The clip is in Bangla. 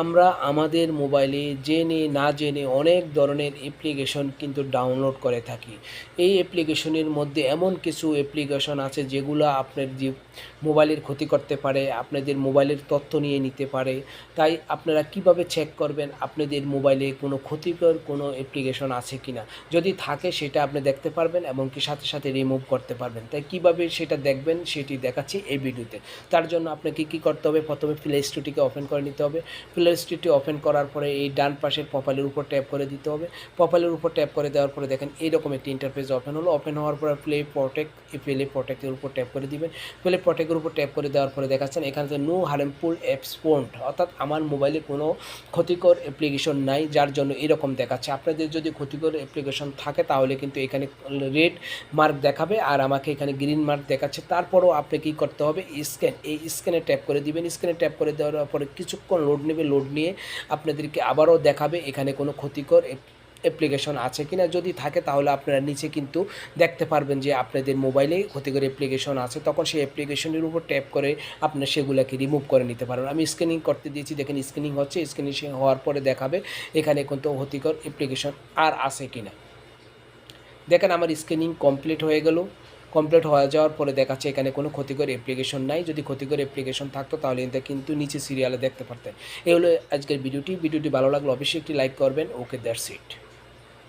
আমরা আমাদের মোবাইলে জেনে না জেনে অনেক ধরনের অ্যাপ্লিকেশন কিন্তু ডাউনলোড করে থাকি। এই অ্যাপ্লিকেশনের মধ্যে এমন কিছু অ্যাপ্লিকেশন আছে যেগুলো আপনার যে মোবাইলের ক্ষতি করতে পারে, আপনাদের মোবাইলের তথ্য নিয়ে নিতে পারে। তাই আপনারা কীভাবে চেক করবেন আপনাদের মোবাইলে কোনো ক্ষতিকর কোনো অ্যাপ্লিকেশন আছে কি না যদি থাকে সেটা আপনি দেখতে পারবেন এবং কি সাথে সাথে রিমুভ করতে পারবেন। তাই কীভাবে সেটা দেখবেন সেটি দেখাচ্ছি এই ভিডিওতে তার জন্য আপনাকে কি করতে হবে? প্রথমে প্লে স্টোরটিকে ওপেন করে নিতে হবে। প্লে স্টোরটি ওপেন করার পরে এই ডান পাশের প্রোফাইলের উপর ট্যাপ করে দিতে হবে। প্রোফাইলের উপর ট্যাপ করে দেওয়ার পরে দেখেন এইরকম একটি ইন্টারফেস ওপেন হলো। ওপেন হওয়ার পরে প্লে প্রোটেক্ট এই প্লে প্রোটেক্টের উপর ট্যাপ করে দিবেন। প্লে প্রোটেক্টের উপর ট্যাপ করে দেওয়ার পরে দেখাচ্ছেন এখানে নো হার্মফুল অ্যাপস ফোন অর্থাৎ আমার মোবাইলে কোনো ক্ষতিকর অ্যাপ্লিকেশন নাই, যার জন্য এরকম দেখাচ্ছে। আপনাদের যদি ক্ষতিকর অ্যাপ্লিকেশন থাকে, তাহলে কিন্তু এখানে রেড মার্ক দেখাবে আর আমাকে এখানে গ্রিন মার্ক দেখাচ্ছে। তারপরও আপনি কী করতে হবে? স্ক্যান এই স্ক্যানে ট্যাপ করে দিবেন। স্ক্যানে ট্যাপ করে দেওয়ার পরে কিছুক্ষণ লোড নেবে। লোড নিয়ে আপনাদেরকে আবারও দেখাবে এখানে কোনো ক্ষতিকর অ্যাপ্লিকেশন আছে কিনা। যদি থাকে তাহলে আপনারা নিচে কিন্তু দেখতে পারবেন যে আপনাদের মোবাইলে ক্ষতিকর অ্যাপ্লিকেশন আছে। তখন সেই অ্যাপ্লিকেশনের উপর ট্যাপ করে আপনার সেগুলোকে রিমুভ করে নিতে পারবেন। আমি স্ক্যানিং করতে দিয়েছি। দেখেন স্ক্যানিং হচ্ছে। স্ক্যানিং হওয়ার পরে দেখাবে এখানে কিন্তু ক্ষতিকর অ্যাপ্লিকেশন আর আছে কিনা। দেখেন আমার স্ক্যানিং কমপ্লিট হয়ে গেল। কমপ্লিট হয়ে যাওয়ার পরে দেখাচ্ছে এখানে কোনো ক্ষতিকর অ্যাপ্লিকেশন নাই। যদি ক্ষতিকর অ্যাপ্লিকেশন থাকতো তাহলে এটা কিন্তু নিচে সিরিয়ালে দেখতে পারতেন। এই হলো আজকের ভিডিওটি। ভিডিওটি ভালো লাগলে অবশ্যই একটি লাইক করবেন। Okay that's it